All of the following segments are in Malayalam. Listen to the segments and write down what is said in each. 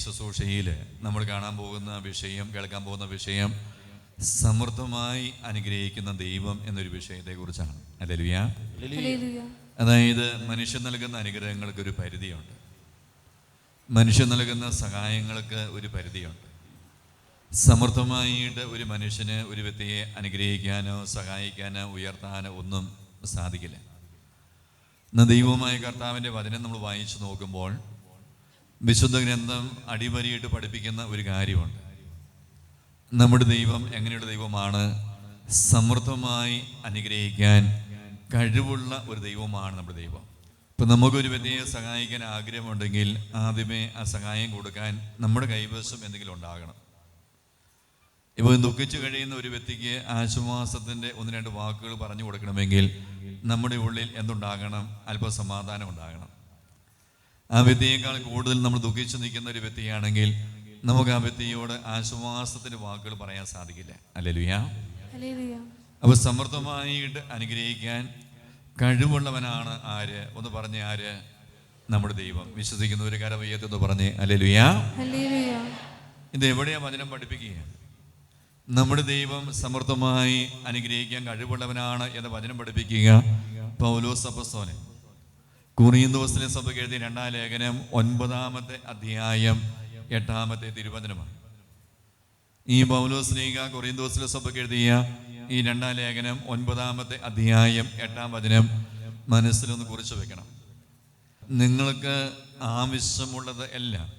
ശുശ്രൂഷയിൽ നമ്മൾ കാണാൻ പോകുന്ന വിഷയം കേൾക്കാൻ പോകുന്ന വിഷയം സമൃദ്ധമായി അനുഗ്രഹിക്കുന്ന ദൈവം എന്നൊരു വിഷയത്തെക്കുറിച്ചാണ്. അല്ലെലുയ അതായത് മനുഷ്യൻ നൽകുന്ന അനുഗ്രഹങ്ങൾക്ക് ഒരു പരിധിയുണ്ട്. മനുഷ്യൻ നൽകുന്ന സഹായങ്ങൾക്ക് ഒരു പരിധിയുണ്ട്. സമൃദ്ധമായിട്ട് ഒരു മനുഷ്യന് ഒരു വ്യക്തിയെ അനുഗ്രഹിക്കാനോ സഹായിക്കാനോ ഉയർത്താനോ ഒന്നും സാധിക്കില്ല. എന്നാൽ ദൈവമായ കർത്താവിന്റെ വചനം നമ്മൾ വായിച്ചു നോക്കുമ്പോൾ വിശുദ്ധ ഗ്രന്ഥം അടിവരിയിട്ട് പഠിപ്പിക്കുന്ന ഒരു കാര്യമുണ്ട്. നമ്മുടെ ദൈവം എങ്ങനെയുള്ള ദൈവമാണ്? സമൃദ്ധമായി അനുഗ്രഹിക്കാൻ കഴിവുള്ള ഒരു ദൈവമാണ് നമ്മുടെ ദൈവം. ഇപ്പം നമുക്കൊരു വ്യക്തിയെ സഹായിക്കാൻ ആഗ്രഹമുണ്ടെങ്കിൽ ആദ്യമേ ആ സഹായം കൊടുക്കാൻ നമ്മുടെ കൈവശം എന്തെങ്കിലും ഉണ്ടാകണം. ഇപ്പോൾ ദുഃഖിച്ചു കഴിയുന്ന ഒരു വ്യക്തിക്ക് ആശ്വാസത്തിന്റെ ഒന്ന് രണ്ട് വാക്കുകൾ പറഞ്ഞു കൊടുക്കണമെങ്കിൽ നമ്മുടെ ഉള്ളിൽ എന്തുണ്ടാകണം? അല്പം സമാധാനം ഉണ്ടാകണം. ആ വ്യക്തിയേക്കാൾ കൂടുതൽ നമ്മൾ ദുഃഖിച്ചു നിൽക്കുന്ന ഒരു വ്യക്തിയാണെങ്കിൽ നമുക്ക് ആ വ്യക്തിയോട് ആശ്വാസത്തിന്റെ വാക്കുകൾ പറയാൻ സാധിക്കില്ല. അല്ലേ ലുയാ അപ്പോൾ സമൃദ്ധമായിട്ട് അനുഗ്രഹിക്കാൻ കഴിവുള്ളവനാണ് ആര്? ഒന്ന് പറഞ്ഞ ആര്? നമ്മുടെ ദൈവം. വിശ്വസിക്കുന്ന ഒരു കരവയ്യത്തെന്ന് പറഞ്ഞ്. അല്ലേ ലുയാ ഹല്ലേലൂയ ഇത് എവിടെയാ വചനം പഠിപ്പിക്കുക? നമ്മുടെ ദൈവം സമൃദ്ധമായി അനുഗ്രഹിക്കാൻ കഴിവുള്ളവനാണ് എന്ന് വചനം പഠിപ്പിക്കുക. പൗലോസ് അപ്പസ്തോലൻ. കുറിയന്തോസിലെ സഭ എഴുതിയ രണ്ടാം ലേഖനം ഒൻപതാമത്തെ അധ്യായം എട്ടാമത്തെ തിരുവചനമാണ്. ഈ പൗലോസ് കുറിയും ദിവസത്തിലെ സഭയ്ക്ക് എഴുതിയ ഈ രണ്ടാം ലേഖനം ഒൻപതാമത്തെ അധ്യായം എട്ടാം വചനം മനസ്സിലൊന്ന് കുറിച്ച് വെക്കണം. നിങ്ങൾക്ക് ആവശ്യമുള്ളത് എല്ലാം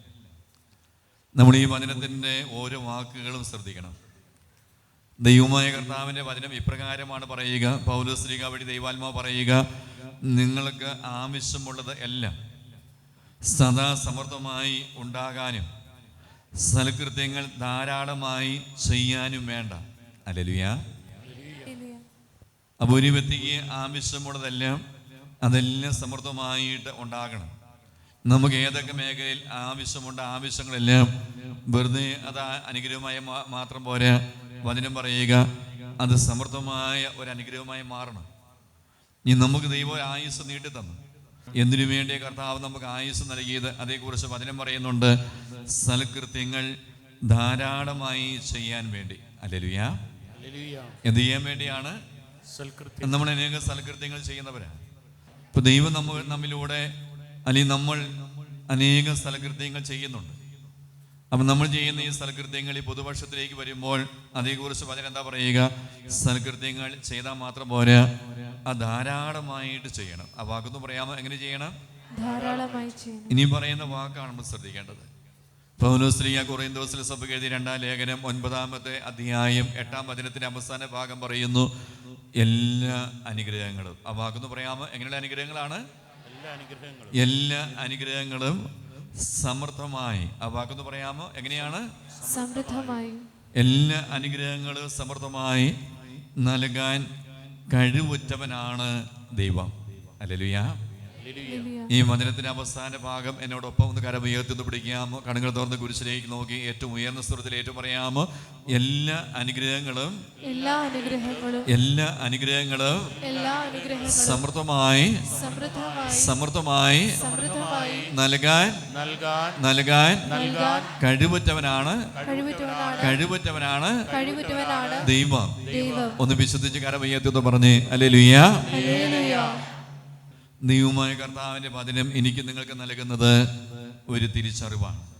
നമ്മൾ ഈ വചനത്തിന്റെ ഓരോ വാക്കുകളും ശ്രദ്ധിക്കണം. ദൈവമായ കർത്താവിന്റെ വചനം ഇപ്രകാരമാണ് പറയുക. പൗലോസ്ലിക വഴി ദൈവാത്മാവ് പറയുക. നിങ്ങൾക്ക് ആവശ്യമുള്ളത് എല്ലാം സദാ സമൃദ്ധമായി ഉണ്ടാകാനും സൽകൃത്യങ്ങൾ ധാരാളമായി ചെയ്യാനും വേണ്ട. അല്ലലുയാ. അപ്പോൾ ഒരു വ്യക്തിക്ക് ആവശ്യമുള്ളതെല്ലാം അതെല്ലാം സമൃദ്ധമായിട്ട് ഉണ്ടാകണം. നമുക്ക് ഏതൊക്കെ മേഖലയിൽ ആവശ്യമുണ്ട് ആവശ്യങ്ങളെല്ലാം വെറുതെ അത് അനുഗ്രഹമായ മാത്രം പോരാ. വചനം പറയുക അത് സമൃദ്ധമായ ഒരു അനുഗ്രഹമായി മാറണം. ഇനി നമുക്ക് ദൈവം ആയുസ് നീട്ടി തന്നു എന്തിനു വേണ്ടി കർത്താവ് നമുക്ക് ആയുസ് നൽകിയത്? അതേക്കുറിച്ച് വചനം പറയുന്നുണ്ട്. സൽകൃത്യങ്ങൾ ധാരാളമായി ചെയ്യാൻ വേണ്ടി. അല്ലെലുയാ. എന്ത് ചെയ്യാൻ വേണ്ടിയാണ്? നമ്മൾ അനേക സൽകൃത്യങ്ങൾ ചെയ്യുന്നവരാണ് ഇപ്പൊ ദൈവം നമ്മൾ നമ്മിലൂടെ അല്ലെങ്കിൽ നമ്മൾ അനേക സൽകൃത്യങ്ങൾ ചെയ്യുന്നുണ്ട്. അപ്പം നമ്മൾ ചെയ്യുന്ന ഈ സൽകൃത്യങ്ങൾ ഈ പുതുവർഷത്തിലേക്ക് വരുമ്പോൾ അതേക്കുറിച്ച് വളരെ എന്താ പറയുക? സൽകൃത്യങ്ങൾ ചെയ്താൽ മാത്രം പോരാ. ആ ധാരാളമായിട്ട് ചെയ്യണം. ആ വാക്കൊന്ന് പറയാമോ? എങ്ങനെ ചെയ്യണം? ഇനി പറയുന്ന വാക്കാണ് നമ്മൾ ശ്രദ്ധിക്കേണ്ടത്. പൗലോസ്ലിയ ദിവസത്തിൽ സഭ എഴുതിയ രണ്ടാം ലേഖനം ഒൻപതാമത്തെ അധ്യായം എട്ടാം വചനത്തിന്റെ അവസാന ഭാഗം പറയുന്നു. എല്ലാ അനുഗ്രഹങ്ങളും. ആ വാക്കൊന്ന് പറയാമോ? എങ്ങനെയുള്ള അനുഗ്രഹങ്ങളാണ്? എല്ലാ അനുഗ്രഹങ്ങളും. എല്ലാ അനുഗ്രഹങ്ങളും സമൃദ്ധമായി. ആ വാക്കൊന്ന് പറയാമോ? എങ്ങനെയാണ്? സമൃദ്ധമായി. എല്ലാ അനുഗ്രഹങ്ങളും സമൃദ്ധമായി നൽകാൻ കഴിവുറ്റവനാണ് ദൈവം. അല്ലലുയാ. ഈ വചനത്തിന്റെ അവസാന ഭാഗം എന്നോടൊപ്പം ഒന്ന് കരം ഉയർത്തുന്നു പിടിക്കാമോ കണ്ണുകൾ തുറന്ന് കുരിശിലേക്ക് നോക്കി ഏറ്റവും ഉയർന്ന സ്വരത്തിൽ ഏറ്റവും പറയാമോ എല്ലാ അനുഗ്രഹങ്ങളും എല്ലാ അനുഗ്രഹങ്ങളും എല്ലാ അനുഗ്രഹങ്ങളും എല്ലാ അനുഗ്രഹങ്ങളും സമൃദ്ധമായി സമൃദ്ധമായി സമൃദ്ധമായി സമൃദ്ധമായി നൽകാൻ നൽകാൻ നൽകാൻ നൽകാൻ കഴിവുറ്റവനാണ് കഴിവുറ്റവനാണ് ദൈവം. ദൈവം. ഒന്ന് വിശ്വസിച്ച് കരം ഉയർത്തി പറഞ്ഞ് അല്ലേ ലുയ്യ ഹല്ലേലൂയ. ദൈവമായ കർത്താവിന്റെ വചനം എനിക്ക് നിങ്ങൾക്ക് നൽകുന്നത് ഒരു തിരിച്ചറിവാണ്.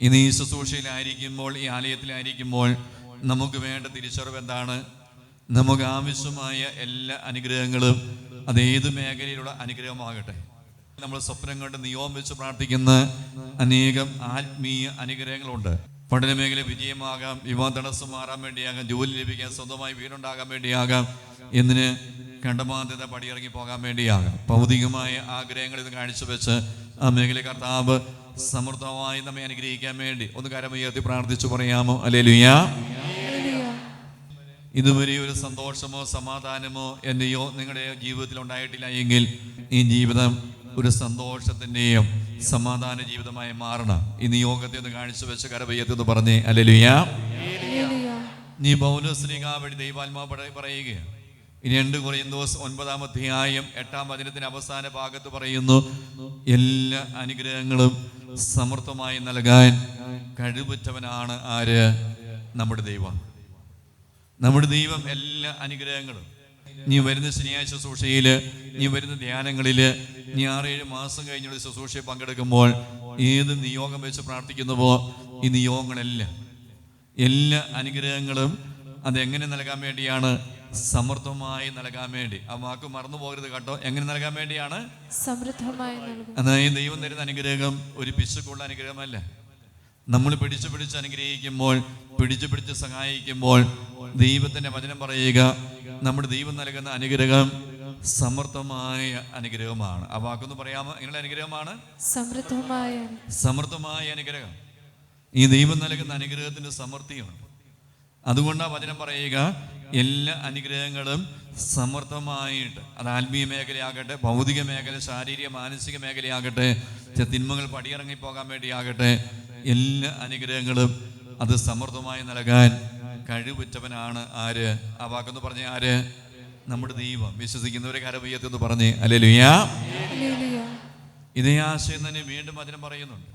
ഇന്ന് ഈ ശുശ്രൂഷയിലായിരിക്കുമ്പോൾ ഈ ആലയത്തിലായിരിക്കുമ്പോൾ നമുക്ക് വേണ്ട തിരിച്ചറിവ് എന്താണ്? നമുക്ക് ആവശ്യമായ എല്ലാ അനുഗ്രഹങ്ങളും അത് ഏത് മേഖലയിലുള്ള അനുഗ്രഹമാകട്ടെ. നമ്മൾ സ്വപ്നം കണ്ട് നിയോഗം വെച്ച് പ്രാർത്ഥിക്കുന്ന അനേകം ആത്മീയ അനുഗ്രഹങ്ങളുണ്ട്. പഠന മേഖല വിജയമാകാം വിവാഹ തടസ്സം മാറാൻ വേണ്ടിയാകാം ജോലി ലഭിക്കാൻ സ്വന്തമായി വീടുണ്ടാകാൻ വേണ്ടിയാകാം. എന്തിന്? കണ്ടമാന്യത പടിയിറങ്ങി പോകാൻ വേണ്ടിയാകാം ഭൗതികമായ ആഗ്രഹങ്ങൾ ഇത് വെച്ച് ആ മേഖല കർത്താവ് സമൃദ്ധമായി നമ്മെ അനുഗ്രഹിക്കാൻ വേണ്ടി ഒന്ന് കരമുയർത്തി പ്രാർത്ഥിച്ചു പറയാമോ? അല്ലേ ലുയാ ഹല്ലേലൂയ. ഇതുവരെ ഒരു സന്തോഷമോ സമാധാനമോ എന്നെയോ നിങ്ങളുടെ ജീവിതത്തിൽ ഉണ്ടായിട്ടില്ല എങ്കിൽ ഈ ജീവിതം ഒരു സന്തോഷത്തിന്റെയും സമാധാന ജീവിതമായി മാറണം. ഇന്ന് യോഗത്തെ ഒന്ന് വെച്ച് കരവയ്യത്തെന്ന് പറഞ്ഞേ അല്ലേ ലുയാ ഹല്ലേലൂയ. നീ പൗലോസ്ലിക വഴി ദൈവാത്മാ പറ- പറയുകയാണ്. ഇനി രണ്ട് ദിവസം ഒൻപതാം അധ്യായം എട്ടാം വചനത്തിന് അവസാന ഭാഗത്ത് പറയുന്നു എല്ലാ അനുഗ്രഹങ്ങളും സമർത്ഥമായി നൽകാൻ കഴിവുറ്റവനാണ് ആര്? നമ്മുടെ ദൈവം. നമ്മുടെ ദൈവം എല്ലാ അനുഗ്രഹങ്ങളും. നീ വരുന്ന ശനിയാഴ്ച ശുശ്രൂഷയിൽ നീ വരുന്ന ധ്യാനങ്ങളിൽ നീ ആറേഴ് മാസം കഴിഞ്ഞുള്ള ശുശ്രൂഷയിൽ പങ്കെടുക്കുമ്പോൾ ഏത് നിയോഗം വെച്ച് പ്രാർത്ഥിക്കുന്നുവോ ഈ നിയോഗങ്ങളെല്ലാം എല്ലാ അനുഗ്രഹങ്ങളും അതെങ്ങനെ നൽകാൻ വേണ്ടിയാണ് സമൃദ്ധമായി നൽകാൻ വേണ്ടി. ആ വാക്ക് മറന്നു പോകരുത് കേട്ടോ. എങ്ങനെ നൽകാൻ വേണ്ടിയാണ്? സമൃദ്ധമായി അതായത് ദൈവം തരുന്ന അനുഗ്രഹം ഒരു പിശുക്കുള്ള അനുഗ്രഹമല്ല? നമ്മൾ പിടിച്ചു പിടിച്ച് അനുഗ്രഹിക്കുമ്പോൾ പിടിച്ചു പിടിച്ച് സഹായിക്കുമ്പോൾ ദൈവത്തിന്റെ വചനം പറയുക നമ്മുടെ ദൈവം നൽകുന്ന അനുഗ്രഹം സമൃദ്ധമായ അനുഗ്രഹമാണ്. ആ വാക്കൊന്ന് പറയാമോ? എങ്ങനെ അനുഗ്രഹമാണ്? സമൃദ്ധമായ സമൃദ്ധമായ അനുഗ്രഹം. ഈ ദൈവം നൽകുന്ന അനുഗ്രഹത്തിന്റെ സമൃദ്ധിയുണ്ട് അതുകൊണ്ട് ആ വചനം പറയുക എല്ലാ അനുഗ്രഹങ്ങളും സമർത്ഥമായിട്ട് അത് ആത്മീയ മേഖലയാകട്ടെ ഭൗതിക മേഖല ശാരീരിക മാനസിക മേഖലയാകട്ടെ ചില തിന്മകൾ പടിയിറങ്ങി പോകാൻ വേണ്ടിയാകട്ടെ എല്ലാ അനുഗ്രഹങ്ങളും അത് സമർത്ഥമായി നൽകാൻ കഴിവുറ്റവനാണ് ആര്? ആ വാക്കെന്ന് പറഞ്ഞ ആര്? നമ്മുടെ ദൈവം. വിശ്വസിക്കുന്നവരെ കരവയ്യത്തെന്ന് പറഞ്ഞ്. അല്ലേ ലുയാ ഇതേ ആശയം തന്നെ വീണ്ടും വചനം പറയുന്നുണ്ട്.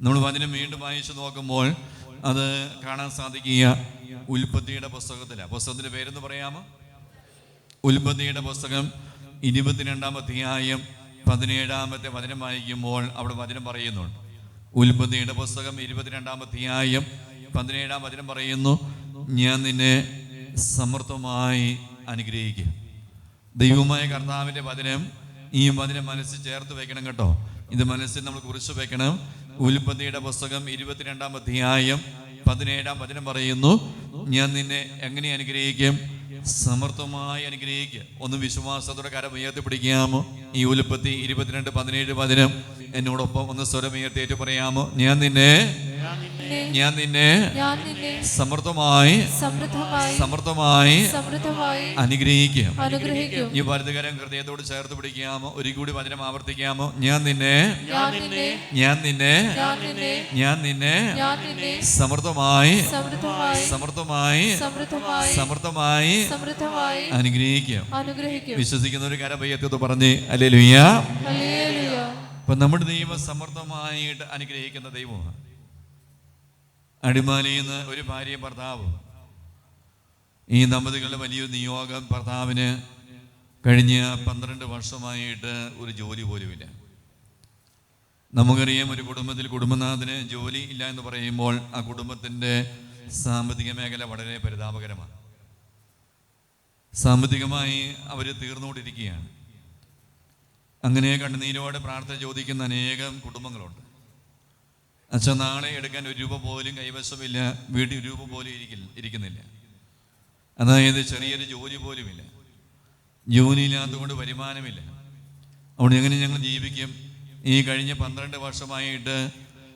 നമ്മൾ വചനം വീണ്ടും വായിച്ചു നോക്കുമ്പോൾ അത് കാണാൻ സാധിക്കുക. ഉൽപ്പത്തിയുടെ പുസ്തകത്തിലാണ് പുസ്തകത്തിന്റെ പേരെന്ന് പറയാമോ? ഉൽപ്പത്തിയുടെ പുസ്തകം ഇരുപത്തിരണ്ടാം അധ്യായം പതിനേഴാമത്തെ വചനം വായിക്കുമ്പോൾ അവിടെ വചനം പറയുന്നുണ്ട്. ഉൽപ്പത്തിയുടെ പുസ്തകം ഇരുപത്തിരണ്ടാം അധ്യായം പതിനേഴാം വചനം പറയുന്നു ഞാൻ നിന്നെ സമർത്ഥമായി അനുഗ്രഹിക്കും. ദൈവമായ കർത്താവിന്റെ വചനം ഈ വചനം മനസ്സിൽ ചേർത്ത് വെക്കണം കേട്ടോ. ഇത് മനസ്സിൽ നമ്മൾ കുറിച്ച് വെക്കണം. ഉൽപ്പത്തിയുടെ പുസ്തകം ഇരുപത്തിരണ്ടാം അധ്യായം പതിനേഴാം വചനം പറയുന്നു ഞാൻ നിന്നെ എങ്ങനെ അനുഗ്രഹിക്കും? സമർത്ഥമായി അനുഗ്രഹിക്കുക ഒന്ന് വിശ്വാസത്തോടെ കരം ഉയർത്തി പിടിക്കാമോ? ഈ ഉൽപ്പത്തി ഇരുപത്തിരണ്ട് പതിനേഴ് വചനം എന്നോടൊപ്പം ഒന്ന് സ്വരം ഉയർത്തിയേറ്റ് പറയാമോ? ഞാൻ നിന്നെ ഞാൻ നിന്നെ സമൃദ്ധമായി സമൃദ്ധമായി അനുഗ്രഹിക്കാം. ഈ വലതുകരം ഹൃദയത്തോട് ചേർത്ത് പിടിക്കാമോ? ഒരു കൂടി വചനം ആവർത്തിക്കാമോ? ഞാൻ നിന്നെ ഞാൻ നിന്നെ ഞാൻ നിന്നെ സമൃദ്ധമായി സമൃദ്ധമായി സമൃദ്ധമായി അനുഗ്രഹിക്കും. വിശ്വസിക്കുന്ന ഒരു കരപയ്യത്വത്ത് പറഞ്ഞ് അല്ലേ ലുയ്യ അപ്പൊ നമ്മുടെ ദൈവം സമൃദ്ധമായിട്ട് അനുഗ്രഹിക്കുന്ന ദൈവമാണ്. അടിമാലിയിൽ നിന്ന് ഒരു ഭാര്യ ഭർത്താവും. ഈ ദമ്പതികളുടെ വലിയൊരു നിയോഗം ഭർത്താവിന് കഴിഞ്ഞ പന്ത്രണ്ട് വർഷമായിട്ട് ഒരു ജോലി പോലുമില്ല. നമുക്കറിയാം ഒരു കുടുംബത്തിൽ കുടുംബനാഥന് ജോലി ഇല്ല എന്ന് പറയുമ്പോൾ ആ കുടുംബത്തിന്റെ സാമ്പത്തിക മേഖല വളരെ പരിതാപകരമാണ്. സാമ്പത്തികമായി അവർ തീർന്നുകൊണ്ടിരിക്കുകയാണ്. അങ്ങനെ കണ്ണുനീരോടെ പ്രാർത്ഥന ചോദിക്കുന്ന അനേകം കുടുംബങ്ങളുണ്ട്. അച്ഛൻ നാളെ എടുക്കാൻ ഒരു രൂപ പോലും കൈവശമില്ല. വീട്ടിൽ രൂപ പോലും ഇരിക്കില്ല ഇരിക്കുന്നില്ല. അതായത് ചെറിയൊരു ജോലി പോലുമില്ല. ജോലിയില്ലാത്തതുകൊണ്ട് വരുമാനമില്ല. അവിടെ എങ്ങനെ ഞങ്ങൾ ജീവിക്കും? ഈ കഴിഞ്ഞ പന്ത്രണ്ട് വർഷമായിട്ട്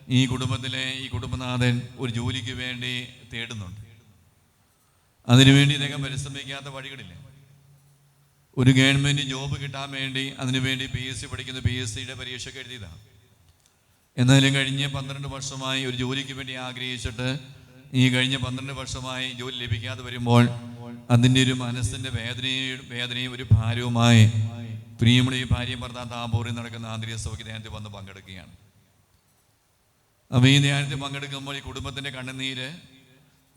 ഈ കുടുംബത്തിലെ ഈ കുടുംബനാഥൻ ഒരു ജോലിക്ക് വേണ്ടി തേടുന്നുണ്ട്. അതിനുവേണ്ടി ഇദ്ദേഹം പരിശ്രമിക്കാത്ത വഴികളില്ല. ഒരു ഗവൺമെന്റ് ജോബ് കിട്ടാൻ വേണ്ടി അതിനുവേണ്ടി പി എസ് സി പഠിക്കുന്ന പി എസ് സിയുടെ പരീക്ഷയ്ക്ക് എഴുതിയതാണ് എന്നാലും കഴിഞ്ഞ പന്ത്രണ്ട് വർഷമായി ഒരു ജോലിക്ക് വേണ്ടി ആഗ്രഹിച്ചിട്ട് ഈ കഴിഞ്ഞ പന്ത്രണ്ട് വർഷമായി ജോലി ലഭിക്കാതെ വരുമ്പോൾ അതിന്റെ ഒരു മനസ്സിന്റെ വേദനയും വേദനയും ഒരു ഭാരവുമായി പ്രിയമുള്ള ഈ ഭാര്യയും ഭർത്താവ് താമ്പൂരിൽ നടക്കുന്ന ആന്തരിക സഭയ്ക്ക് ധ്യാനത്തിൽ വന്ന് പങ്കെടുക്കുകയാണ്. അപ്പോൾ ഈ ധ്യാനത്തിൽ പങ്കെടുക്കുമ്പോൾ ഈ കുടുംബത്തിന്റെ കണ്ണുനീര്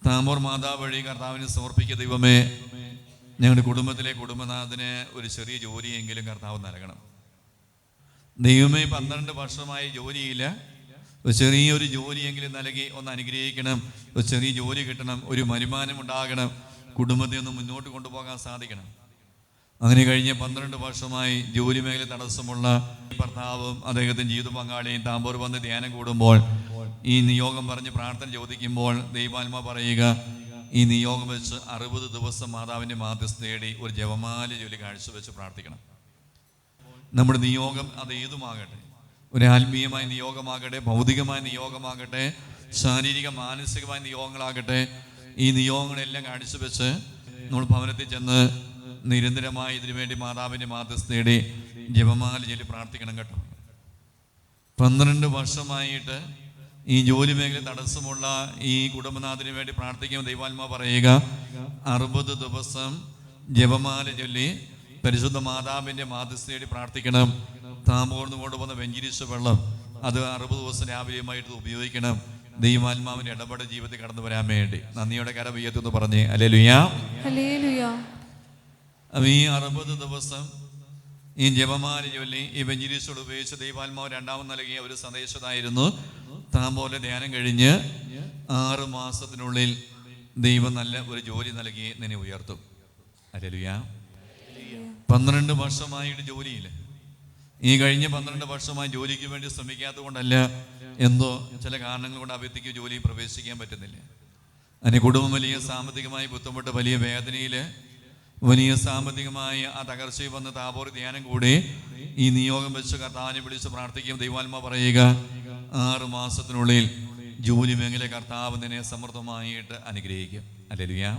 താമ്പൂർ മാതാവ് വഴി കർത്താവിന് സമർപ്പിക്കുക ദൈവമേ. ഞങ്ങളുടെ കുടുംബത്തിലെ കുടുംബനാഥന് ഒരു ചെറിയ ജോലിയെങ്കിലും കർത്താവ് നൽകണം. ദൈവമേ പന്ത്രണ്ട് വർഷമായി ജോലിയില്ല. ഒരു ചെറിയൊരു ജോലിയെങ്കിലും നൽകി ഒന്ന് അനുഗ്രഹിക്കണം. ഒരു ചെറിയ ജോലി കിട്ടണം. ഒരു വരുമാനം ഉണ്ടാകണം. കുടുംബത്തെ ഒന്ന് മുന്നോട്ട് കൊണ്ടുപോകാൻ സാധിക്കണം. അങ്ങനെ കഴിഞ്ഞ പന്ത്രണ്ട് വർഷമായി ജോലി മേഖല തടസ്സമുള്ള ഭർത്താവും അദ്ദേഹത്തിന്റെ ജീവിത പങ്കാളിയും താമ്പൂർ വന്ന് ധ്യാനം കൂടുമ്പോൾ ഈ നിയോഗം പറഞ്ഞ് പ്രാർത്ഥന ചോദിക്കുമ്പോൾ ദൈവാത്മ പറയുക ഈ നിയോഗം വെച്ച് അറുപത് ദിവസം മാതാവിന്റെ മാധ്യസ്ഥ തേടി ഒരു ജപമാല ജോലി കാഴ്ചവെച്ച് പ്രാർത്ഥിക്കണം. നമ്മുടെ നിയോഗം അത് ഏതുമാകട്ടെ? ഒരു ആത്മീയമായ നിയോഗമാകട്ടെ ഭൗതികമായ നിയോഗമാകട്ടെ ശാരീരിക മാനസികമായ നിയോഗങ്ങളാകട്ടെ ഈ നിയോഗങ്ങളെല്ലാം കാഴ്ചവെച്ച് നമ്മൾ ഭവനത്തിൽ ചെന്ന് നിരന്തരമായി ഇതിനു വേണ്ടി മാതാവിന്റെ മാതസ് തേടി ജപമാല ചൊല്ലി പ്രാർത്ഥിക്കണം കേട്ടോ. പന്ത്രണ്ട് വർഷമായിട്ട് ഈ ജോലി മേഖല തടസ്സമുള്ള ഈ കുടുംബനാഥിന് വേണ്ടി പ്രാർത്ഥിക്കുമ്പോൾ ദൈവാത്മാ പറയുക അറുപത് ദിവസം ജപമാല ചൊല്ലി പരിശുദ്ധ മാതാവിന്റെ മാതൃസ്ഥേടി പ്രാർത്ഥിക്കണം. താമോർന്ന് കൊണ്ടുപോകുന്ന വെഞ്ചിരിച്ച വെള്ളം അത് അറുപത് ദിവസം രാവിലെയുമായിട്ട് ഉപയോഗിക്കണം. ദൈവാത്മാവിന്റെ ഇടപെടൽ ജീവിതത്തിൽ കടന്നു വരാൻ വേണ്ടി. നന്ദിയുടെ കര കരവയ്യത്തെന്ന് പറഞ്ഞേ. അല്ലേ ലുയാ അപ്പം ഈ അറുപത് ദിവസം ഈ ജപമാല ചൊല്ലി ഈ വെഞ്ചിരിച്ചോട് ഉപയോഗിച്ച് ദൈവാത്മാവ് രണ്ടാമത് നൽകിയ ഒരു സന്ദേശതായിരുന്നു താൻ പോലെ ധ്യാനം കഴിഞ്ഞ് ആറ് മാസത്തിനുള്ളിൽ ദൈവം നല്ല ഒരു ജോലി നൽകി നിന്നെ ഉയർത്തും. അല്ലലുയാ പന്ത്രണ്ട് വർഷമായിട്ട് ജോലിയില്ല? ഈ കഴിഞ്ഞ പന്ത്രണ്ട് വർഷമായി ജോലിക്ക് വേണ്ടി ശ്രമിക്കാത്തത് കൊണ്ടല്ല എന്തോ ചില കാരണങ്ങൾ കൊണ്ട് ആ വ്യക്തിക്ക് ജോലി പ്രവേശിക്കാൻ പറ്റുന്നില്ല. അതിന് കുടുംബം വലിയ സാമ്പത്തികമായി ബുദ്ധിമുട്ട് വലിയ വേദനയിൽ വലിയ സാമ്പത്തികമായ ആ തകർച്ചയിൽ വന്ന താപോർ ധ്യാനം കൂടി ഈ നിയോഗം വെച്ച് കർത്താവിനെ വിളിച്ച് പ്രാർത്ഥിക്കുകയും ദൈവാത്മ പറയുക ആറ് മാസത്തിനുള്ളിൽ ജോലി മേഖല കർത്താവ് നിന്നെ സമൃദ്ധമായിട്ട് അനുഗ്രഹിക്കും. അല്ലെലുയാ.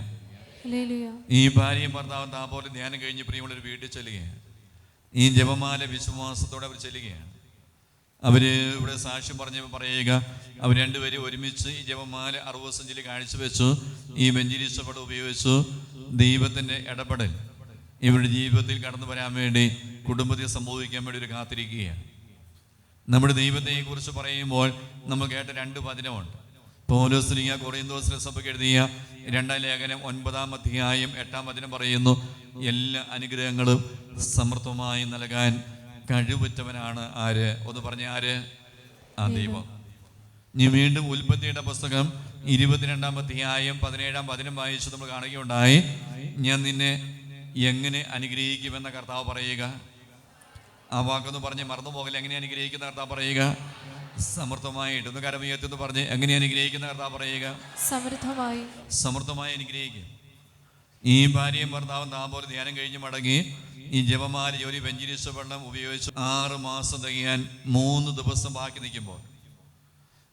ഈ ഭാര്യയും ഭർത്താവും താപോലെ ധ്യാനം കഴിഞ്ഞ് പ്രിയമുള്ളൊരു വീട്ടിൽ ചെല്ലുകയാണ്. ഈ ജപമാല വിശ്വാസത്തോടെ അവർ ചെല്ലുകയാണ്. അവർ ഇവിടെ സാക്ഷ്യം പറഞ്ഞ് പറയുക അവർ രണ്ടുപേരും ഒരുമിച്ച് ഈ ജപമാല അറുപത് സെഞ്ചിൽ കാഴ്ചവെച്ചു ഈ വെഞ്ചിരിച്ചപ്പട ഉപയോഗിച്ചു ദൈവത്തിന്റെ ഇടപെടൽ ഇവരുടെ ജീവിതത്തിൽ കടന്നു വരാൻ വേണ്ടി കുടുംബത്തെ സംഭവിക്കാൻ വേണ്ടി ഒരു കാത്തിരിക്കുകയാണ്. നമ്മുടെ ദൈവത്തെ കുറിച്ച് പറയുമ്പോൾ നമ്മൾ കേട്ട രണ്ട് വചനമുണ്ട്. പൗലോസ്ലിയ കൊറിയന്തോസ് സഭയ്ക്ക് എഴുതിയ രണ്ടാം ലേഖനം ഒൻപതാം അധ്യായം എട്ടാം വചനം പറയുന്നു എല്ലാ അനുഗ്രഹങ്ങളും സമൃദ്ധമായി നൽകാൻ കഴിവുറ്റവനാണ് ആര്? ഒന്ന് പറഞ്ഞ ആര്? ആ ദൈവം. ഇനി വീണ്ടും ഉൽപ്പത്തിയുടെ പുസ്തകം ഇരുപത്തിരണ്ടാം അധ്യായം പതിനേഴാം പതിനും വായിച്ച് നമ്മൾ കാണുകയുണ്ടായി ഞാൻ നിന്നെ എങ്ങനെ അനുഗ്രഹിക്കുമെന്ന കർത്താവ് പറയുക? ആ വാക്കൊന്ന് പറഞ്ഞ് മറന്നു പോകില്ല എങ്ങനെ അനുഗ്രഹിക്കുന്ന കർത്താവ് പറയുക? സമൃദ്ധമായിട്ട് ഒന്ന് കരമയത്തെന്ന് പറഞ്ഞ് എങ്ങനെ അനുഗ്രഹിക്കുന്ന കർത്താവ് പറയുക? സമൃദ്ധമായി. സമൃദ്ധമായി അനുഗ്രഹിക്കും ഈ ഭാര്യയും ഭർത്താവും താപോലെ ധ്യാനം കഴിഞ്ഞ് മടങ്ങി ഈ ജപമാല ജോലി വെഞ്ചിരിച്ച വെള്ളം ഉപയോഗിച്ച് ആറ് മാസം തികയാൻ മൂന്ന് ദിവസം ബാക്കി നിൽക്കുമ്പോൾ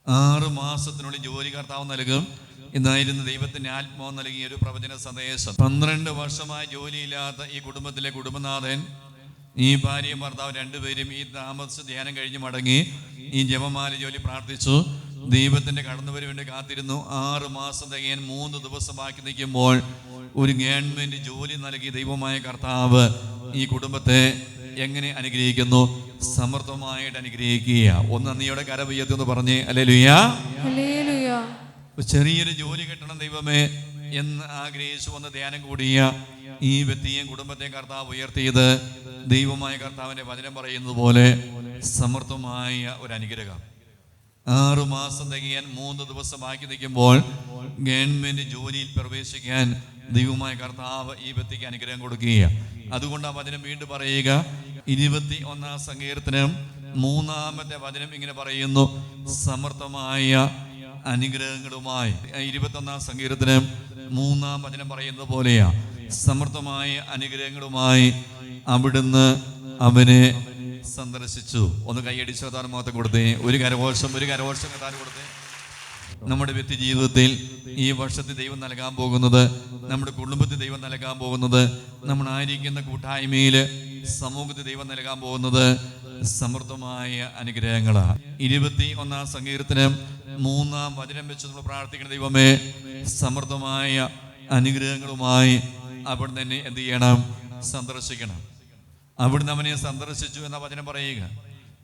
ആറ് മാസത്തിനുള്ളിൽ ജോലി കർത്താവ് നൽകും. എന്നായിരുന്നു ദൈവത്തിന്റെ ആത്മാവ് നൽകിയ ഒരു പ്രവചന സന്ദേശം. പന്ത്രണ്ട് വർഷമായി ജോലിയില്ലാത്ത ഈ കുടുംബത്തിലെ കുടുംബനാഥൻ ഈ ഭാര്യയും ഭർത്താവ് രണ്ടുപേരും ഈ താമസ ധ്യാനം കഴിഞ്ഞ് മടങ്ങി ഈ ജപമാല ജോലി പ്രാർത്ഥിച്ചു. ദൈവത്തിന്റെ കടന്നുവരവ് വേണ്ടി കാത്തിരുന്നു. ആറ് മാസം തികയാൻ മൂന്ന് ദിവസം ബാക്കി നിൽക്കുമ്പോൾ ഒരു ഗവൺമെന്റ് ജോലി നൽകി ദൈവമായ കർത്താവ് ഈ കുടുംബത്തെ എങ്ങനെ അനുഗ്രഹിക്കുന്നു? സമർത്ഥമായിട്ട് അനുഗ്രഹിക്കുക ഒന്ന് നന്ദിയോടെ എന്ന് പറഞ്ഞേ അല്ലേ ലുയാ ചെറിയൊരു ജോലി കിട്ടണം ദൈവമേ. എന്ന് ആഗ്രഹിച്ചു വന്ന് ധ്യാനം കൂടിയ ഈ വ്യക്തിയും കുടുംബത്തെയും കർത്താവ് ഉയർത്തിയത് ദൈവമായ കർത്താവിന്റെ വചനം പറയുന്നത് പോലെ സമർത്ഥമായ ഒരു അനുഗ്രഹം. ആറു മാസം തികയാൻ മൂന്ന് ദിവസം ബാക്കി നിൽക്കുമ്പോൾ ഗവൺമെന്റ് ജോലിയിൽ പ്രവേശിക്കാൻ ദൈവമായ കർത്താവ് ഈ വ്യക്തിക്ക് അനുഗ്രഹം കൊടുക്കുകയാണ്. അതുകൊണ്ട് ആ വചനം വീണ്ടും പറയുക. ഇരുപത്തി ഒന്നാം സങ്കീർത്തനം മൂന്നാമത്തെ വചനം ഇങ്ങനെ പറയുന്നു. സമൃദ്ധമായ അനുഗ്രഹങ്ങളുമായി. ഇരുപത്തൊന്നാം സങ്കീർത്തനം മൂന്നാം വചനം പറയുന്നത് പോലെയാ. സമൃദ്ധമായ അനുഗ്രഹങ്ങളുമായി അവിടുന്ന് അവനെ സന്ദർശിച്ചു. ഒന്ന് കൈയടിച്ച് കഥാൻ മാത്രം കൊടുത്തേ. ഒരു കരഘോഷം ഒരു കരഘോഷം കഥാൻ കൊടുത്തേ. നമ്മുടെ വ്യക്തി ജീവിതത്തിൽ ഈ വർഷത്തിൽ ദൈവം നൽകാൻ പോകുന്നത് നമ്മുടെ കുടുംബത്തിൽ ദൈവം നൽകാൻ പോകുന്നത് നമ്മൾ ആയിരിക്കുന്ന കൂട്ടായ്മയിൽ സമൂഹത്തിൽ ദൈവം നൽകാൻ പോകുന്നത് സമൃദ്ധമായ അനുഗ്രഹങ്ങളാണ്. ഇരുപത്തി ഒന്നാം സങ്കീർത്തനം മൂന്നാം വചനം വെച്ച് നമ്മൾ പ്രാർത്ഥിക്കുന്ന ദൈവമേ സമൃദ്ധമായ അനുഗ്രഹങ്ങളുമായി അവിടെ തന്നെ എന്ത് ചെയ്യണം? സന്ദർശിക്കണം. അവിടുന്ന് അവനെ സന്ദർശിച്ചു എന്ന വചനം പറയുക.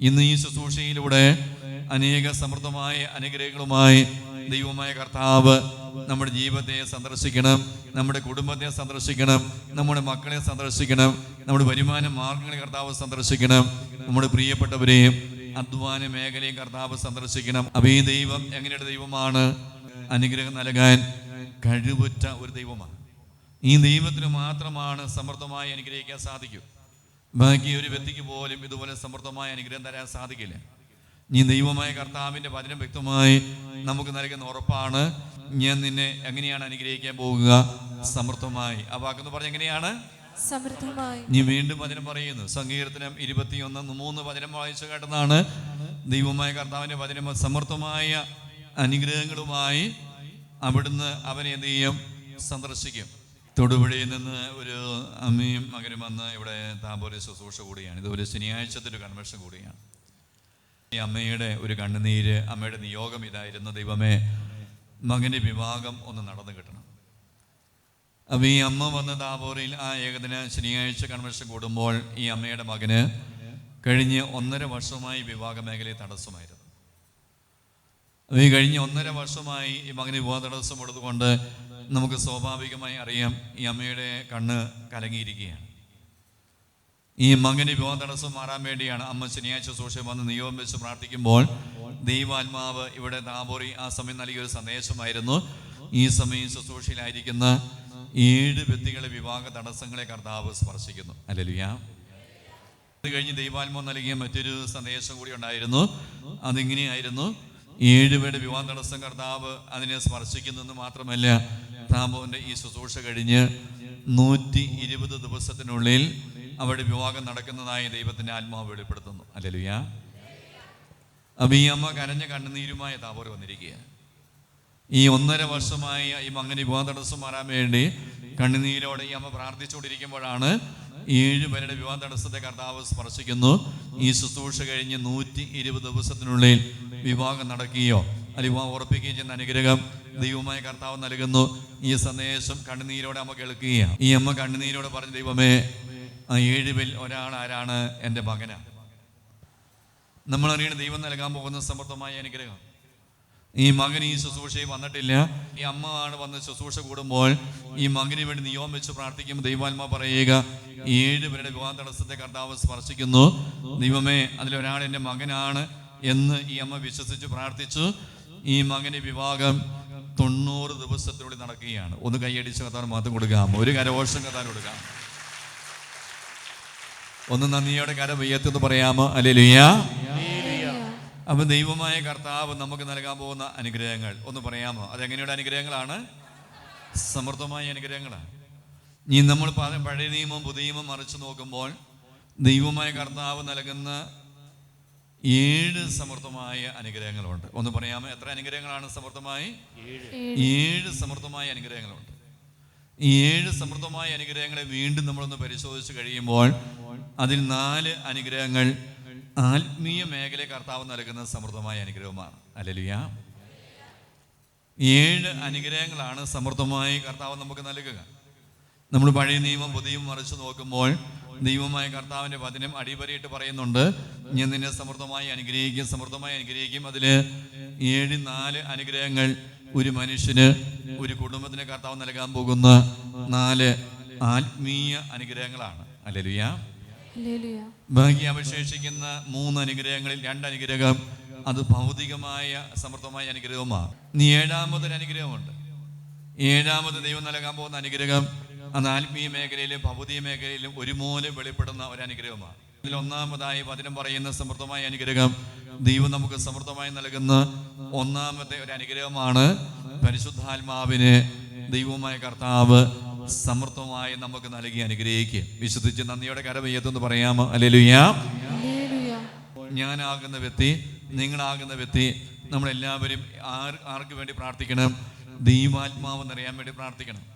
ഇന്ന് ഈ ശുശ്രൂഷയിലൂടെ അനേക സമൃദ്ധമായ അനുഗ്രഹങ്ങളുമായി ദൈവമായ കർത്താവ് നമ്മുടെ ജീവിതത്തെ സന്ദർശിക്കണം നമ്മുടെ കുടുംബത്തെ സന്ദർശിക്കണം നമ്മുടെ മക്കളെ സന്ദർശിക്കണം നമ്മുടെ വരുമാന മാർഗങ്ങളെ കർത്താവ് സന്ദർശിക്കണം. നമ്മുടെ പ്രിയപ്പെട്ടവരെയും അധ്വാന മേഖലയും കർത്താവ് സന്ദർശിക്കണം. അപ്പൊ ഈ ദൈവം എങ്ങനെയുള്ള ദൈവമാണ്? അനുഗ്രഹം നൽകാൻ കഴിവുറ്റ ഒരു ദൈവമാണ്. ഈ ദൈവത്തിന് മാത്രമാണ് സമൃദ്ധമായി അനുഗ്രഹിക്കാൻ സാധിക്കൂ. ബാക്കി ഒരു വ്യക്തിക്ക് പോലും ഇതുപോലെ സമൃദ്ധമായ അനുഗ്രഹം തരാൻ സാധിക്കില്ല. നീ ദൈവമായ കർത്താവിന്റെ വചനം വ്യക്തമായി നമുക്ക് നൽകുന്ന ഉറപ്പാണ്. ഞാൻ നിന്നെ എങ്ങനെയാണ് അനുഗ്രഹിക്കാൻ പോകുക? സമൃദ്ധമായി. ആ വാക്കെന്ന് പറഞ്ഞ എങ്ങനെയാണ്? സമൃദ്ധമായി. നീ വീണ്ടും വചനം പറയുന്നു. സങ്കീർത്തനം ഇരുപത്തിയൊന്ന് മൂന്ന് വചനം വായിച്ചു കേട്ടതാണ്. ദൈവമായ കർത്താവിന്റെ വചനം സമൃദ്ധമായ അനുഗ്രഹങ്ങളുമായി അവിടുന്ന് അവനെ എന്ത് ചെയ്യും? സന്ദർശിക്കും. തൊടുപുഴയിൽ നിന്ന് ഒരു അമ്മയും മകനും വന്ന് ഇവിടെ താമ്പോര ശുശ്രൂഷ കൂടിയാണ്. ഇതുപോലെ ശനിയാഴ്ചത്തെ ഒരു കൺവെൻഷൻ കൂടിയാണ്. ഈ അമ്മയുടെ ഒരു കണ്ണുനീര് അമ്മയുടെ നിയോഗം ഇതായിരുന്നു. ദൈവമേ മകന് വിവാഹം ഒന്ന് നടന്നു കിട്ടണം. അപ്പം ഈ അമ്മ വന്ന താപോറിൽ ആ ഏകദിന ശനിയാഴ്ച കൺവെൻഷൻ കൂടുമ്പോൾ ഈ അമ്മയുടെ മകന് കഴിഞ്ഞ് ഒന്നര വർഷമായി വിവാഹ മേഖലയിൽ തടസ്സമായിരുന്നു. ഈ കഴിഞ്ഞ ഒന്നര വർഷമായി ഈ മകന് വിവാഹ തടസ്സം ഉള്ളതുകൊണ്ട് നമുക്ക് സ്വാഭാവികമായി അറിയാം ഈ അമ്മയുടെ കണ്ണ് കലങ്ങിയിരിക്കുകയാണ്. ഈ മകന് വിവാഹ തടസ്സം മാറാൻ വേണ്ടിയാണ് അമ്മ ശനിയാഴ്ച സൂക്ഷ്യം വന്ന് നിയോഗം വെച്ച് പ്രാർത്ഥിക്കുമ്പോൾ ദൈവാത്മാവ് ഇവിടെ താപോറി ആ സമയം നൽകിയ ഒരു സന്ദേശമായിരുന്നു. ഈ സമയം ശുശ്രൂഷയിലായിരിക്കുന്ന ഏഴ് വ്യക്തികളെ വിവാഹ തടസ്സങ്ങളെ കർത്താവ് സ്പർശിക്കുന്നു. അല്ലല്ലുയാ അത് കഴിഞ്ഞ് ദൈവാത്മാവ് നൽകിയ മറ്റൊരു സന്ദേശം കൂടി ഉണ്ടായിരുന്നു. അതിങ്ങനെയായിരുന്നു. ഏഴുപേരുടെ വിവാഹ തടസ്സം കർത്താവ് അതിനെ സ്പർശിക്കുന്നെന്ന് മാത്രമല്ല താബോറിന്റെ ഈ ശുശ്രൂഷ കഴിഞ്ഞ് നൂറ്റി ഇരുപത് ദിവസത്തിനുള്ളിൽ അവരുടെ വിവാഹം നടക്കുന്നതായി ദൈവത്തിന്റെ ആത്മാവ് വെളിപ്പെടുത്തുന്നു. അല്ലലുയാ അപ്പൊ ഈ അമ്മ കരഞ്ഞ കണ്ണുനീരുമായ താപോർ വന്നിരിക്കുക ഈ ഒന്നര വർഷമായി ഈ മകന് വിവാഹ തടസ്സം മാറാൻ വേണ്ടി കണ്ണുനീരോടെ ഈ അമ്മ പ്രാർത്ഥിച്ചുകൊണ്ടിരിക്കുമ്പോഴാണ് ഏഴ് പേരുടെ വിവാഹ തടസ്സത്തെ കർത്താവ് സ്പർശിക്കുന്നു. ഈ ശുശ്രൂഷ കഴിഞ്ഞ് നൂറ്റി ഇരുപത് ദിവസത്തിനുള്ളിൽ വിവാഹം നടക്കുകയോ അല്ലെ വിവാഹം ഉറപ്പിക്കുകയും ചെയ്യുന്ന അനുഗ്രഹം ദൈവമായ കർത്താവ് നൽകുന്നു. ഈ സന്ദേശം കണ്ണുനീരോടെ അമ്മ കേൾക്കുകയാണ്. ഈ അമ്മ കണ്ണുനീരോടെ പറഞ്ഞ ദൈവമേ ആ ഏഴുപേൽ ഒരാൾ ആരാണ് എന്റെ മകനാണ് നമ്മൾ അറിയണ ദൈവം നൽകാൻ പോകുന്ന സമർത്ഥമായ അനുഗ്രഹം. ഈ മകൻ ഈ ശുശ്രൂഷയിൽ വന്നിട്ടില്ല. ഈ അമ്മ ആണ് വന്ന് ശുശ്രൂഷ കൂടുമ്പോൾ ഈ മകന് വേണ്ടി നിയോഗം വെച്ച് പ്രാർത്ഥിക്കുമ്പോൾ ദൈവാത്മ പറയുക ഏഴ് പേരുടെ വിവാഹ തടസ്സത്തെ കർത്താവ് സ്പർശിക്കുന്നു. ദൈവമേ അതിലൊരാൾ എന്റെ മകനാണ് എന്ന് ഈ അമ്മ വിശ്വസിച്ച് പ്രാർത്ഥിച്ചു. ഈ മകന് വിവാഹം തൊണ്ണൂറ് ദിവസത്തിനുള്ളിൽ നടക്കുകയാണ്. ഒന്ന് കൈയടിച്ച് കത്താൻ മാത്രം കൊടുക്കാം. ഒരു കരഘോഷം കത്താൻ കൊടുക്കാം. ഒന്ന് നന്ദിയോടെ കരം ഉയർത്തുന്നു പറയാമോ? അല്ലേലുയ്യാ അപ്പൊ ദൈവമായ കർത്താവ് നമുക്ക് നൽകാൻ പോകുന്ന അനുഗ്രഹങ്ങൾ ഒന്ന് പറയാമോ? അതെങ്ങനെയുള്ള അനുഗ്രഹങ്ങളാണ്? സമൃദ്ധമായ അനുഗ്രഹങ്ങളാണ്. ഇനി നമ്മൾ പഴയ നിയമം പുതിയ നിയമം മറിച്ച് നോക്കുമ്പോൾ ദൈവമായ കർത്താവ് നൽകുന്ന ഏഴ് സമൃദ്ധമായ അനുഗ്രഹങ്ങളുണ്ട്. ഒന്ന് പറയാമോ? എത്ര അനുഗ്രഹങ്ങളാണ് സമൃദ്ധമായി? ഏഴ് സമൃദ്ധമായ അനുഗ്രഹങ്ങളുണ്ട്. ഈ ഏഴ് സമൃദ്ധമായ അനുഗ്രഹങ്ങളെ വീണ്ടും നമ്മളൊന്ന് പരിശോധിച്ച് കഴിയുമ്പോൾ അതിൽ നാല് അനുഗ്രഹങ്ങൾ ആത്മീയ മേഖല കർത്താവ് നൽകുന്ന സമൃദ്ധമായ അനുഗ്രഹമാണ്. അല്ലലുയ. ഏഴ് അനുഗ്രഹങ്ങളാണ് സമൃദ്ധമായി കർത്താവ് നമുക്ക് നൽകുക. നമ്മൾ പഴയ നിയമം പുതിയും മറിച്ച് നോക്കുമ്പോൾ ദൈവമായ കർത്താവിന്റെ വചനം അടിപരിയിട്ട് പറയുന്നുണ്ട്. ഞാൻ നിന്നെ സമൃദ്ധമായി അനുഗ്രഹിക്കും സമൃദ്ധമായി അനുഗ്രഹിക്കും. അതിൽ ഏഴ് നാല് അനുഗ്രഹങ്ങൾ ഒരു മനുഷ്യന് ഒരു കുടുംബത്തിന് കർത്താവ് നൽകാൻ പോകുന്ന നാല് ആത്മീയ അനുഗ്രഹങ്ങളാണ്. അല്ലലുയാ ബാക്കി അവശേഷിക്കുന്ന മൂന്ന് അനുഗ്രഹങ്ങളിൽ രണ്ട് അനുഗ്രഹം അത് ഭൗതികമായ സമൃദ്ധമായ അനുഗ്രഹവുമാണ്. നീ ഏഴാമതൊരു അനുഗ്രഹമുണ്ട്. ഏഴാമത് ദൈവം നൽകാൻ പോകുന്ന അനുഗ്രഹം അത് ആത്മീയ മേഖലയിലും ഭൗതിക മേഖലയിലും ഒരുപോലെ വെളിപ്പെടുന്ന ഒരു അനുഗ്രഹമാണ്. ഇതിൽ ഒന്നാമതായി വചനം പറയുന്ന സമൃദ്ധമായ അനുഗ്രഹം ദൈവം നമുക്ക് സമൃദ്ധമായി നൽകുന്ന ഒന്നാമത്തെ ഒരു അനുഗ്രഹമാണ് പരിശുദ്ധാത്മാവിന് ദൈവമായ കർത്താവ് സമൃദ്ധമായി നമുക്ക് നൽകി അനുഗ്രഹിക്കുക. വിശ്വസിച്ച് നന്ദിയോടെ കരമെയ്യത്തെന്ന് പറയാമോ? ഹല്ലേലൂയ. ഞാനാകുന്ന വ്യക്തി നിങ്ങളാകുന്ന വ്യക്തി നമ്മളെല്ലാവരും ആർ ആർക്ക് വേണ്ടി പ്രാർത്ഥിക്കണം? ദൈവാത്മാവ് നിറയാൻ വേണ്ടി പ്രാർത്ഥിക്കണം.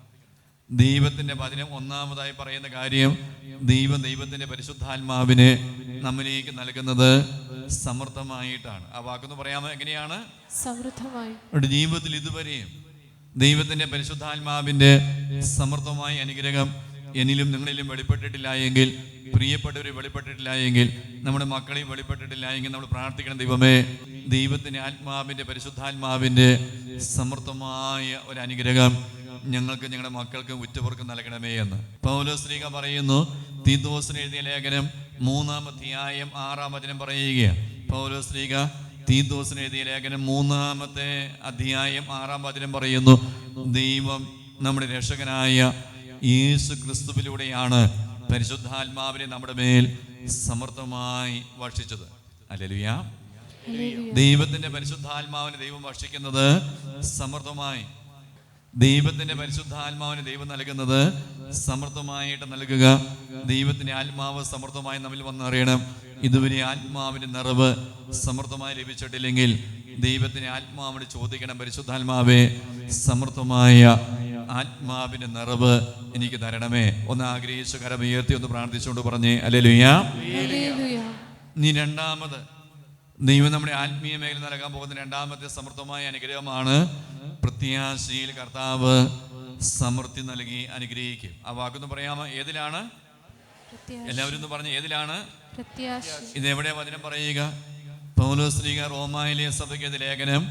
ദൈവത്തിന്റെ വചനം ഒന്നാമതായി പറയുന്ന കാര്യം ദൈവം ദൈവത്തിന്റെ പരിശുദ്ധാത്മാവിനെ നമ്മിലേക്ക് നൽകുന്നത് സമൃദ്ധമായിട്ടാണ്. ആ വാക്കൊന്ന് പറയാമോ? എങ്ങനെയാണ്? സമൃദ്ധമായി. ജീവിതത്തിൽ ഇതുവരെയും ദൈവത്തിന്റെ പരിശുദ്ധാത്മാവിന്റെ സമൃദ്ധമായ അനുഗ്രഹം എന്നിലും നിങ്ങളിലും വെളിപ്പെട്ടിട്ടില്ല എങ്കിൽ പ്രിയപ്പെട്ടവർ വെളിപ്പെട്ടിട്ടില്ല എങ്കിൽ നമ്മുടെ മക്കളെയും വെളിപ്പെട്ടിട്ടില്ല എങ്കിൽ നമ്മൾ പ്രാർത്ഥിക്കണം ദൈവമേ ദൈവത്തിന്റെ ആത്മാവിന്റെ പരിശുദ്ധാത്മാവിന്റെ സമൃദ്ധമായ ഒരു അനുഗ്രഹം ഞങ്ങൾക്ക് ഞങ്ങളുടെ മക്കൾക്ക് ഉറ്റവർക്ക് നൽകണമേ എന്ന്. പൗലോസ്ത്രീക പറയുന്നു തീദോസിന് എഴുതിയ ലേഖനം മൂന്നാം അധ്യായം ആറാം വചനം പറയുകയാണ്. പൗലോസ്ത്രീക തീദോസിന് എഴുതിയ ലേഖനം മൂന്നാമത്തെ അധ്യായം ആറാം വചനം പറയുന്നു ദൈവം നമ്മുടെ രക്ഷകനായ യേശു ക്രിസ്തുവിലൂടെയാണ് പരിശുദ്ധാത്മാവിനെ നമ്മുടെ മേൽ സമർത്ഥമായി വർഷിച്ചത്. അല്ലെലുയാ ദൈവത്തിന്റെ പരിശുദ്ധാത്മാവിനെ ദൈവം വർഷിക്കുന്നത് സമൃദ്ധമായി ദൈവത്തിന്റെ പരിശുദ്ധാത്മാവിന് ദൈവം നൽകുന്നത് സമൃദ്ധമായിട്ട് നൽകുക. ദൈവത്തിന്റെ ആത്മാവ് സമൃദ്ധമായി നമ്മിൽ വന്നറിയണം. ഇതുവരെ ആത്മാവിന്റെ നിറവ് സമൃദ്ധമായി ലഭിച്ചിട്ടില്ലെങ്കിൽ ദൈവത്തിന്റെ ആത്മാവിന് ചോദിക്കണം പരിശുദ്ധാത്മാവേ സമൃദ്ധമായ ആത്മാവിന്റെ നിറവ് എനിക്ക് തരണമേ. ഒന്ന് ആഗ്രഹിച്ച് കരമുയർത്തി ഒന്ന് പ്രാർത്ഥിച്ചുകൊണ്ട് പറഞ്ഞേ അല്ലേ ലുയാ നീ രണ്ടാമത് ദൈവം നമ്മുടെ ആത്മീയ മേഖല നൽകാൻ പോകുന്ന രണ്ടാമത്തെ സമൃദ്ധമായ അനുഗ്രഹമാണ് പ്രത്യാശയിൽ കർത്താവ് സമൃദ്ധി നൽകി അനുഗ്രഹിക്കും. ആ വാക്കൊന്ന് പറയാമോ? ഏതിലാണ്? എല്ലാവരും ഒന്ന് പറഞ്ഞു ഏതിലാണ്? ഇത് എവിടെ വചനം പറയുക? പൗലോസ്ത്രീക റോമായിലെ സഭയ്ക്ക് ലേഖനം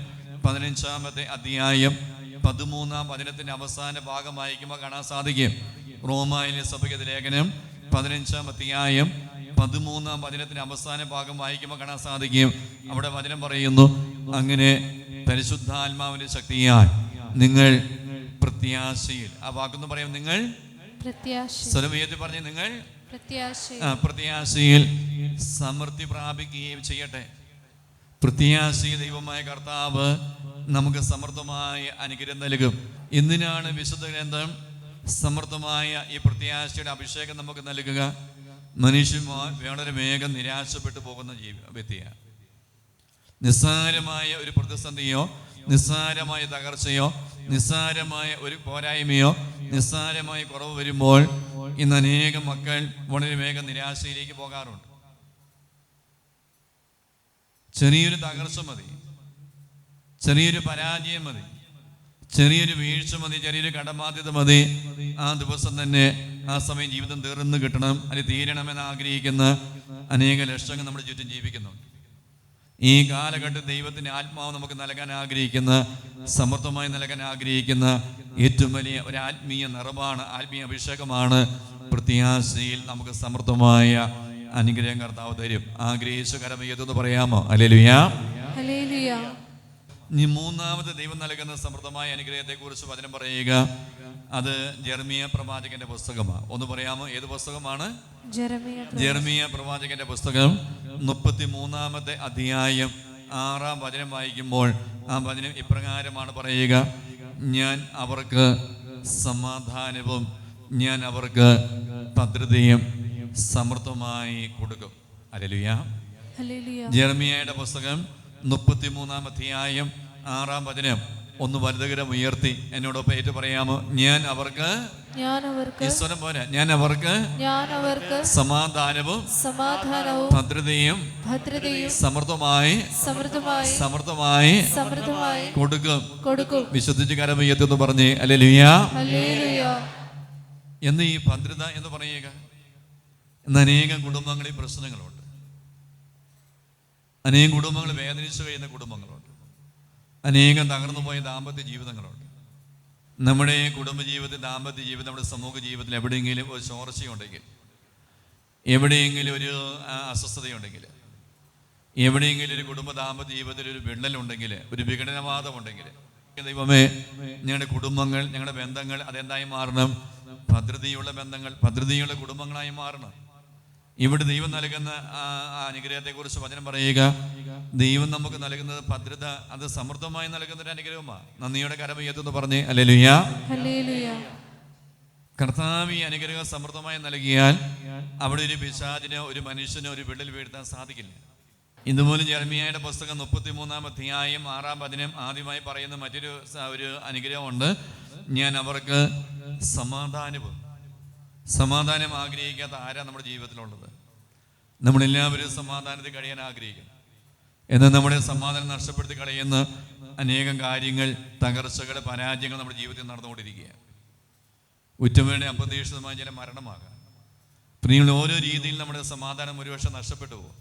പതിനഞ്ചാമത്തെ അധ്യായം പതിമൂന്നാം വചനത്തിന്റെ അവസാന ഭാഗം വായിക്കുമ്പോൾ കാണാൻ സാധിക്കും. റോമായിലെ സഭയ്ക്ക് ലേഖനം പതിനഞ്ചാം അധ്യായം പതിമൂന്നാം വചനത്തിന്റെ അവസാന ഭാഗം വായിക്കുമ്പോൾ കാണാൻ സാധിക്കും. അവിടെ വചനം പറയുന്നു അങ്ങനെ പരിശുദ്ധാത്മാവിന്റെ ശക്തിയാൽ നിങ്ങൾ പ്രത്യാശയിൽ ആ വാക്കൊന്ന് പറയാം നിങ്ങൾ പറഞ്ഞു നിങ്ങൾ പ്രത്യാശ പ്രത്യാശയിൽ സമൃദ്ധി പ്രാപിക്കുകയും ചെയ്യട്ടെ. പ്രത്യാശി ദൈവമായ കർത്താവ് നമുക്ക് സമൃദ്ധമായ അനുഗ്രഹം നൽകും. എന്തിനാണ് വിശുദ്ധ ഗ്രന്ഥം സമൃദ്ധമായ ഈ പ്രത്യാശയുടെ അഭിഷേകം നമുക്ക് നൽകുക? മനുഷ്യന്മാർ വളരെ വേഗം നിരാശപ്പെട്ടു പോകുന്ന ജീവി വ്യക്തിയാണ്. നിസ്സാരമായ ഒരു പ്രതിസന്ധിയോ നിസ്സാരമായ തകർച്ചയോ നിസ്സാരമായ ഒരു പോരായ്മയോ നിസ്സാരമായ കുറവ് വരുമ്പോൾ ഇന്ന് അനേകം മക്കൾ വളരെ വേഗം നിരാശയിലേക്ക് പോകാറുണ്ട്. ചെറിയൊരു തകർച്ച മതി. ചെറിയൊരു പരാജയം മതി. ചെറിയൊരു വീഴ്ച മതി. ചെറിയൊരു കടബാധ്യത മതി. ആ ദിവസം തന്നെ ആ സമയം ജീവിതം തീർന്നു കിട്ടണം. അല്ലെങ്കിൽ തീരണമെന്ന് ആഗ്രഹിക്കുന്ന അനേക ലക്ഷങ്ങൾ നമ്മുടെ ചുറ്റും ജീവിക്കുന്നുണ്ട്. ഈ കാലഘട്ട ദൈവത്തിന്റെ ആത്മാവ് നമുക്ക് നൽകാൻ ആഗ്രഹിക്കുന്ന സമൃദ്ധമായി നൽകാൻ ആഗ്രഹിക്കുന്ന ഏറ്റവും വലിയ ഒരു ആത്മീയ നിറമാണ് ആത്മീയ അഭിഷേകമാണ് പ്രത്യാശയിൽ നമുക്ക് സമൃദ്ധമായ അനുഗ്രഹം കർത്താവ് തരും. ആഗ്രഹിച്ചു കരമയ്യതെന്ന് പറയാമോ? അല്ലെലുയാ. ഹല്ലേലൂയ ഇനി മൂന്നാമത് ദൈവം നൽകുന്ന സമൃദ്ധമായ അനുഗ്രഹത്തെ കുറിച്ച് വചനം പറയുക. അത് ജെർമിയ പ്രവാചകന്റെ പുസ്തകമാണ്. ഒന്ന് പറയാമോ? ഏത് പുസ്തകമാണ്? ജർമിയ പ്രവാചകന്റെ പുസ്തകം മുപ്പത്തി മൂന്നാമത്തെ അധ്യായം ആറാം വചനം വായിക്കുമ്പോൾ ആ വചനം ഇപ്രകാരമാണ് പറയുക. ഞാൻ അവർക്ക് സമാധാനവും ഞാൻ അവർക്ക് ഭദ്രതയും സമൃദ്ധമായി കൊടുക്കും. ഹല്ലേലൂയ ജെർമിയയുടെ പുസ്തകം മുപ്പത്തി മൂന്നാം അധ്യായം ആറാം വചനം. ഒന്ന് വലുതകരം ഉയർത്തി എന്നോടൊപ്പം ഏറ്റു പറയാമോ ഞാൻ അവർക്ക് ഈശ്വരം പോലെ ഞാൻ അവർക്ക് ഞാൻ അവർക്ക് സമാധാനവും സമാധാനവും ഭദ്രതയും ഭദ്രതയും സമൃദ്ധമായി സമൃദ്ധമായി സമൃദ്ധമായി സമൃദ്ധമായി കൊടുക്കും. കൊടുക്കും. വിശ്വസിച്ച് എന്ന് പറഞ്ഞ് അല്ലേ ലുയാ എന്ന് ഈ ഭദ്രത എന്ന് പറയുക. ഇന്ന് അനേകം കുടുംബങ്ങളിൽ പ്രശ്നങ്ങളുണ്ട്. അനേകം കുടുംബങ്ങൾ വേദനിച്ചു കഴിയുന്ന കുടുംബങ്ങളുണ്ട്. അനേകം തകർന്നു പോയ ദാമ്പത്യ ജീവിതങ്ങളുണ്ട്. നമ്മുടെ കുടുംബ ജീവിതത്തിൽ ദാമ്പത്യ ജീവിതം നമ്മുടെ സമൂഹ ജീവിതത്തിൽ എവിടെയെങ്കിലും ഒരു ചോർച്ചയുണ്ടെങ്കിൽ എവിടെയെങ്കിലും ഒരു അസ്വസ്ഥതയുണ്ടെങ്കിൽ എവിടെയെങ്കിലും ഒരു കുടുംബ ദാമ്പത്യ ജീവിതത്തിൽ ഒരു വിള്ളലുണ്ടെങ്കിൽ ഒരു വിഘടനവാദം ഉണ്ടെങ്കിൽ ദൈവമേ ഞങ്ങളുടെ കുടുംബങ്ങൾ ഞങ്ങളുടെ ബന്ധങ്ങൾ അതെന്തായി മാറണം? ഭദ്രതയുള്ള ബന്ധങ്ങൾ ഭദ്രതയുള്ള കുടുംബങ്ങളായി മാറണം. ഇവിടെ ദൈവം നൽകുന്ന ആ അനുഗ്രഹത്തെ അനുഗ്രഹത്തെക്കുറിച്ച് വചനം പറയുക. ദൈവം നമുക്ക് നൽകുന്നത് ഭദ്രത അത് സമൃദ്ധമായി നൽകുന്ന ഒരു അനുഗ്രഹമാണ് നന്ദിയുടെ എന്ന് പറഞ്ഞ് അല്ലെ ലുയാ കർത്താവ് ഈ അനുഗ്രഹം സമൃദ്ധമായി നൽകിയാൽ അവിടെ ഒരു പിശാചിനോ ഒരു മനുഷ്യനോ ഒരു വിള്ളൽ വീഴ്ത്താൻ സാധിക്കില്ല. ഇതുപോലെ ജർമിയായുടെ പുസ്തകം മുപ്പത്തി മൂന്നാം അധ്യായം ആറാം പതിനും ആദ്യമായി പറയുന്ന മറ്റൊരു ഒരു അനുഗ്രഹമുണ്ട്. ഞാൻ അവർക്ക് സമാധാനവും സമാധാനം ആഗ്രഹിക്കാത്ത ആരാ നമ്മുടെ ജീവിതത്തിലുള്ളത്? നമ്മളെല്ലാവരും സമാധാനത്തിൽ കഴിയാൻ ആഗ്രഹിക്കുന്നു. എന്നാൽ നമ്മുടെ സമാധാനം നഷ്ടപ്പെടുത്തി കളയുന്ന അനേകം കാര്യങ്ങൾ തകർച്ചകൾ പരാജയങ്ങൾ നമ്മുടെ ജീവിതത്തിൽ നടന്നുകൊണ്ടിരിക്കുകയാണ്. ഉറ്റമയുടെ അപ്രതീക്ഷിതമായ ചില മരണമാകാം. പ്രിയങ്ങൾ ഓരോ രീതിയിൽ നമ്മുടെ സമാധാനം ഒരുപക്ഷെ നഷ്ടപ്പെട്ടു പോകും.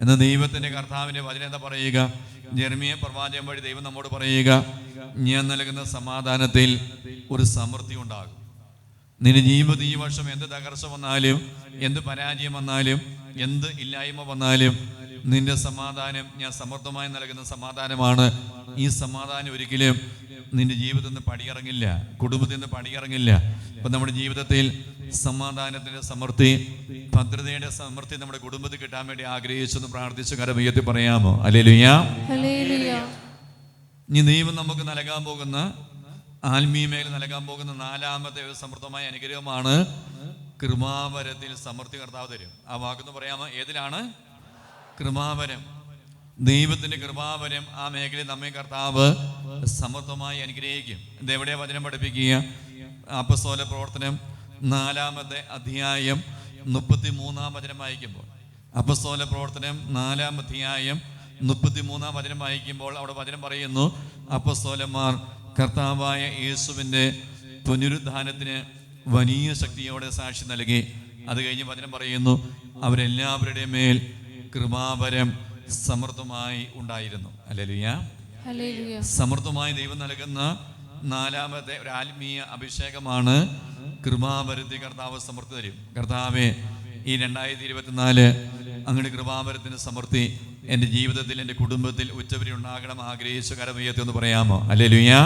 എന്നാൽ ദൈവത്തിന്റെ കർത്താവിന്റെ വചനം എന്താ പറയുക? ജെർമിയ പ്രവാചകം വഴി ദൈവം നമ്മോട് പറയുക ഞാൻ നൽകുന്ന സമാധാനത്തിൽ ഒരു സമൃദ്ധി ഉണ്ടാകും. നിന്റെ ജീവിതത്തിൽ ഈ വർഷം എന്ത് തകർച്ച വന്നാലും എന്ത് പരാജയം വന്നാലും എന്ത് ഇല്ലായ്മ വന്നാലും നിന്റെ സമാധാനം ഞാൻ സമർത്ഥമായി നൽകുന്ന സമാധാനമാണ്. ഈ സമാധാനം ഒരിക്കലും നിന്റെ ജീവിതത്തിൽ നിന്ന് പടിയിറങ്ങില്ല കുടുംബത്തിൽ നിന്ന് പടിയിറങ്ങില്ല. ഇപ്പം നമ്മുടെ ജീവിതത്തിൽ സമാധാനത്തിന്റെ സമൃദ്ധി ഭദ്രതയുടെ സമൃദ്ധി നമ്മുടെ കുടുംബത്തിൽ കിട്ടാൻ വേണ്ടി ആഗ്രഹിച്ചെന്ന് പ്രാർത്ഥിച്ചു കരമയ്യത്തിൽ പറയാമോ? അല്ലേ ലുയാ ഇനി ദൈവം നമുക്ക് നൽകാൻ പോകുന്ന ആത്മീയ മേഖല നൽകാൻ പോകുന്ന നാലാമത്തെ ഒരു സമൃദ്ധമായ അനുഗ്രഹമാണ് കൃപാവരത്തിൽ സമൃദ്ധി കർത്താവ് തരും. ആ വാക്കെന്ന് പറയാമോ? ഏതിലാണ്? കൃപാവരം ദൈവത്തിന്റെ കൃപാവരം ആ മേഖലയിൽ നമ്മെ കർത്താവ് സമൃദ്ധമായി അനുഗ്രഹിക്കും. ഇതെവിടെയാ വചനം പഠിപ്പിക്കുക? അപ്പസ്തോല പ്രവർത്തനം നാലാമത്തെ അധ്യായം മുപ്പത്തി മൂന്നാം വചനം വായിക്കുമ്പോൾ. അപ്പസ്തോല പ്രവർത്തനം നാലാം അധ്യായം മുപ്പത്തി മൂന്നാം വചനം വായിക്കുമ്പോൾ അവിടെ വചനം പറയുന്നു അപ്പസ്തോലന്മാർ കർത്താവായ യേസുവിന്റെ പുനരുദ്ധാനത്തിന് വലിയ ശക്തിയോടെ സാക്ഷി നൽകി. അത് കഴിഞ്ഞ് വചനം പറയുന്നു അവരെല്ലാവരുടെ മേൽ കൃപാപരം സമൃദ്ധമായി ഉണ്ടായിരുന്നു. അല്ലെ സമൃദ്ധമായി ദൈവം നൽകുന്ന നാലാമത്തെ ഒരു ആത്മീയ അഭിഷേകമാണ് കൃപാപരത്തി കർത്താവ് സമൃദ്ധി തരും. കർത്താവെ ഈ രണ്ടായിരത്തി ഇരുപത്തിനാല് അങ്ങയുടെ കൃപാപരത്തിന് സമൃദ്ധി എന്റെ ജീവിതത്തിൽ എന്റെ കുടുംബത്തിൽ ഉച്ചവരി ഉണ്ടാകണം ആഗ്രഹിച്ച എന്ന് പറയാമോ? അല്ലേ ലുയാ